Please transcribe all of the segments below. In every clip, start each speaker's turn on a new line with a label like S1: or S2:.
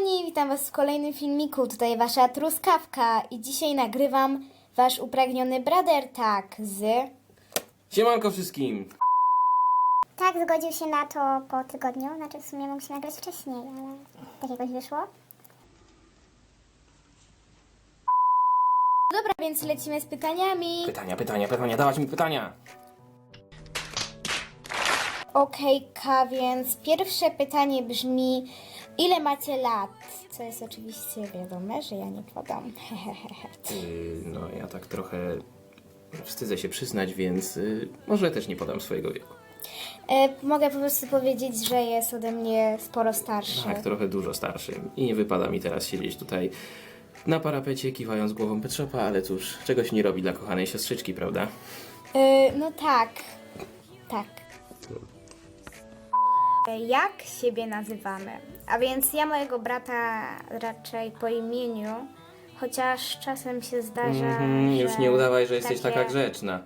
S1: kochani, witam was w kolejnym filmiku. Tutaj wasza truskawka i dzisiaj nagrywam wasz upragniony brother tak z...
S2: Siemanko wszystkim!
S3: Tak, zgodził się na to po tygodniu, znaczy w sumie mógł się nagrać wcześniej, ale tak jakoś wyszło.
S1: Dobra, więc lecimy z pytaniami.
S2: Pytania, pytania, pytania, dawać mi pytania!
S1: Okejka, więc pierwsze pytanie brzmi, ile macie lat? Co jest oczywiście wiadome, że ja nie podam.
S2: Yy, no ja tak trochę wstydzę się przyznać, więc yy, może też nie podam swojego wieku.
S1: e, mogę po prostu powiedzieć, że jest ode mnie sporo starszy.
S2: Tak, trochę dużo starszy. I nie wypada mi teraz siedzieć tutaj na parapecie, kiwając głową Petrzopa, ale cóż, czegoś nie robi dla kochanej siostrzyczki, prawda?
S1: E, no tak, tak. Jak siebie nazywamy? A więc ja mojego brata raczej po imieniu, chociaż czasem się zdarza.
S2: Mhm, już nie udawaj, że jesteś
S1: takie...
S2: taka grzeczna.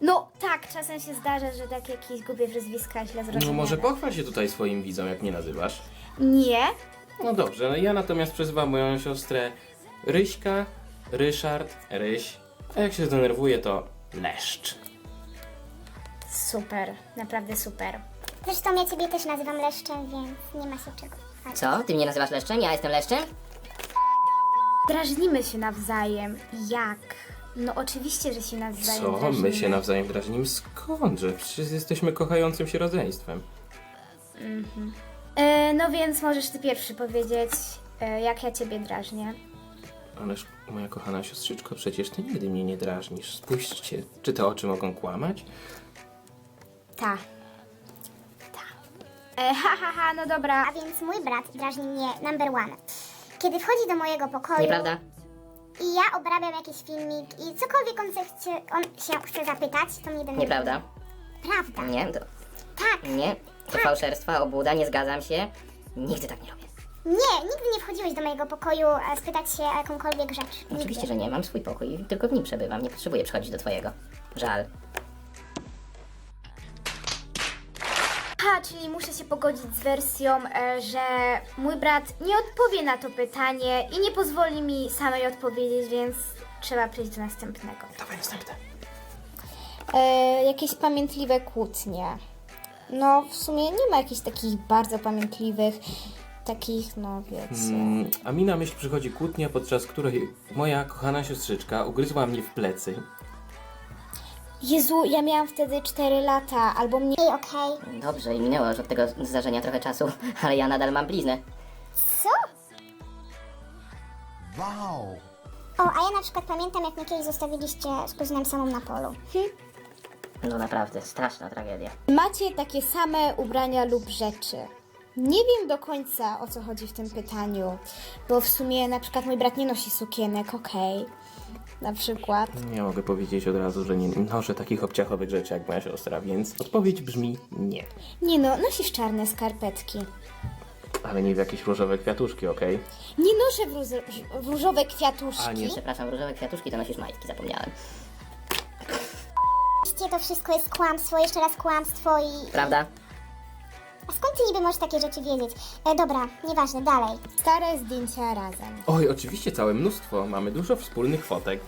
S1: No tak, czasem się zdarza, że takie jakieś głupie nazwiska źle zrozumiane.
S2: No może pochwal się tutaj swoim widzom, jak mnie nazywasz.
S1: Nie.
S2: No dobrze, no ja natomiast przezywam moją siostrę Ryśka, Ryszard, Ryś, a jak się zdenerwuję to Leszcz.
S1: Super, naprawdę super.
S3: Zresztą ja ciebie też nazywam Leszczem, więc nie ma się czego chwalić.
S4: Co? Ty mnie nazywasz leszczem? Ja jestem leszczem?
S1: Drażnimy się nawzajem. Jak? No oczywiście, że się nawzajem
S2: Co?
S1: drażnimy.
S2: My się nawzajem drażnimy? Skądże? Przecież jesteśmy kochającym się rodzeństwem.
S1: E, no więc możesz ty pierwszy powiedzieć, e, jak ja ciebie drażnię.
S2: Ależ moja kochana siostrzyczko, przecież ty nigdy mnie nie drażnisz. Spójrzcie, czy te oczy mogą kłamać?
S1: Ta. Ta. E, ha, ha, ha, no dobra.
S3: A więc mój brat drażni mnie number one. Kiedy wchodzi do mojego pokoju
S4: Nieprawda?
S3: i ja obrabiam jakiś filmik i cokolwiek on, chce, on się chce zapytać, to mnie denerwuje.
S4: Nieprawda?
S3: Prawda.
S4: Nie, to,
S3: Tak.
S4: nie. To fałszerstwa, obłuda, nie zgadzam się. Nigdy tak nie robię.
S3: Nie, nigdy nie wchodziłeś do mojego pokoju e, spytać się o jakąkolwiek rzecz. Nigdy.
S4: Oczywiście, że nie. Mam swój pokój. Tylko w nim przebywam. Nie potrzebuję przychodzić do twojego. Żal.
S1: Ha, czyli muszę się pogodzić z wersją, e, że mój brat nie odpowie na to pytanie i nie pozwoli mi samej odpowiedzieć, więc trzeba przejść do następnego.
S2: Dawaj następne.
S1: E, jakieś pamiętliwe kłótnie. No, w sumie nie ma jakichś takich bardzo pamiętliwych, takich, no wiecie.
S2: Mm, a mi na myśl przychodzi kłótnia, podczas której moja kochana siostrzyczka ugryzła mnie w plecy.
S1: Jezu, ja miałam wtedy 4 lata, albo mniej.
S3: Ej, okej.
S4: Dobrze, i minęło już od tego zdarzenia trochę czasu, ale ja nadal mam bliznę.
S3: Co?
S5: Wow!
S3: O, a ja na przykład pamiętam, jak mnie kiedyś zostawiliście z kuzynem samą na polu.
S4: No naprawdę, straszna tragedia.
S1: Macie takie same ubrania lub rzeczy. Nie wiem do końca o co chodzi w tym pytaniu, bo w sumie na przykład mój brat nie nosi sukienek, okej. Na przykład.
S2: Ja mogę powiedzieć od razu, że nie noszę takich obciachowych rzeczy jak moja siostra, więc odpowiedź brzmi nie.
S1: Nie no, nosisz czarne skarpetki.
S2: Ale nie w jakieś różowe kwiatuszki, okej?
S1: Nie noszę w, róż- w różowe kwiatuszki.
S2: A nie.
S4: Przepraszam, różowe kwiatuszki to nosisz majtki, zapomniałem.
S3: Oczywiście to wszystko jest kłamstwo, jeszcze raz kłamstwo i...
S4: Prawda?
S3: A skąd ty niby możesz takie rzeczy wiedzieć? E, dobra, nieważne, dalej.
S1: Stare zdjęcia razem.
S2: Oj, oczywiście całe mnóstwo. Mamy dużo wspólnych fotek.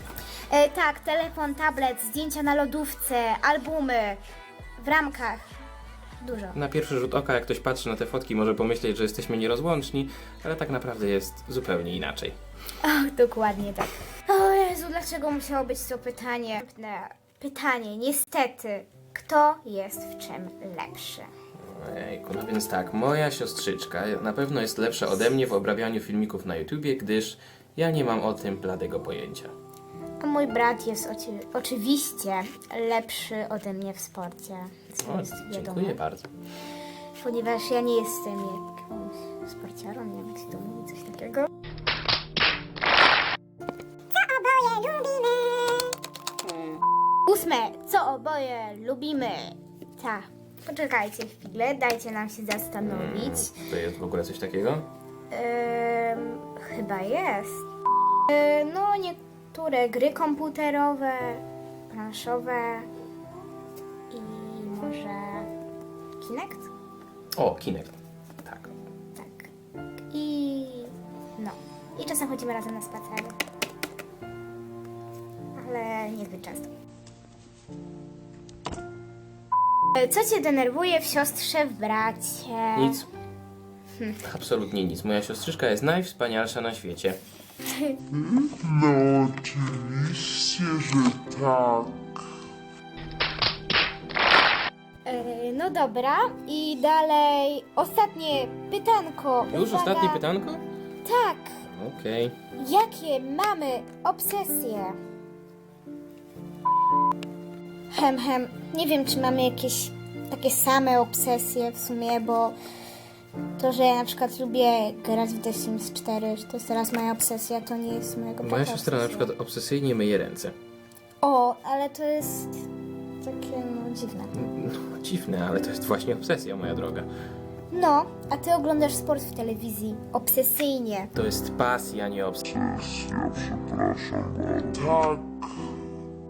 S1: E, tak, telefon, tablet, zdjęcia na lodówce, albumy, w ramkach. Dużo.
S2: Na pierwszy rzut oka, jak ktoś patrzy na te fotki, może pomyśleć, że jesteśmy nierozłączni, ale tak naprawdę jest zupełnie inaczej.
S1: Ach, dokładnie tak. O Jezu, dlaczego musiało być to pytanie? Pytanie, niestety, kto jest w czym lepszy?
S2: Ejku, no więc tak, moja siostrzyczka na pewno jest lepsza ode mnie w obrabianiu filmików na YouTubie, gdyż ja nie mam o tym bladego pojęcia.
S1: A mój brat jest oci- oczywiście lepszy ode mnie w sporcie. Co
S2: O,
S1: jest wiadomo.
S2: dziękuję bardzo.
S1: Ponieważ ja nie jestem jakąś sporciarą, nie wiem jak się to mówi, coś takiego.
S3: Oboje lubimy.
S1: Ósme, co oboje lubimy. Ta, poczekajcie chwilę, dajcie nam się zastanowić.
S2: To jest w ogóle coś takiego?
S1: Chyba jest. E, no, niektóre gry komputerowe, planszowe i może Kinect?
S2: O, Kinect. Tak.
S1: Tak. I No. I czasem chodzimy razem na spacery. Ale niezbyt często. Co cię denerwuje w siostrze, w bracie?
S2: Nic. Absolutnie nic. Moja siostrzyczka jest najwspanialsza na świecie.
S5: No oczywiście, że tak.
S1: E, No dobra, i dalej ostatnie pytanko.
S2: Już
S1: Uwaga.
S2: ostatnie pytanko?
S1: Tak.
S2: Okej.
S1: Jakie mamy obsesje? Hem, hem. Nie wiem, czy mamy jakieś takie same obsesje w sumie, bo to, że ja na przykład lubię grać w The Sims 4, że to jest teraz moja obsesja, to nie jest mojego
S2: Moja siostra na przykład obsesyjnie myje ręce.
S1: O, ale to jest takie, no, dziwne.
S2: No, dziwne, ale to jest właśnie obsesja, moja droga.
S1: No, a ty oglądasz sport w telewizji. Obsesyjnie.
S2: To jest pasja, nie obsesja.
S5: Ja przepraszam bardzo. Tak,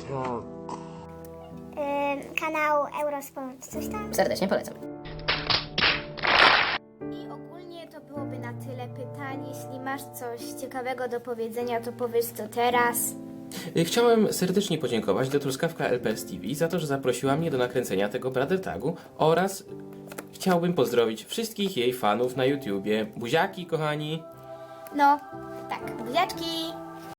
S5: tak.
S3: Ym, kanał Eurosport, coś tam?
S4: Serdecznie polecam.
S1: I ogólnie to byłoby na tyle pytań. Jeśli masz coś ciekawego do powiedzenia, to powiedz to teraz.
S2: Y, Chciałem serdecznie podziękować do Truskawka LPS TV za to, że zaprosiła mnie do nakręcenia tego Brother Tagu oraz chciałbym pozdrowić wszystkich jej fanów na YouTubie. Buziaki, kochani!
S1: No, tak, buziaczki!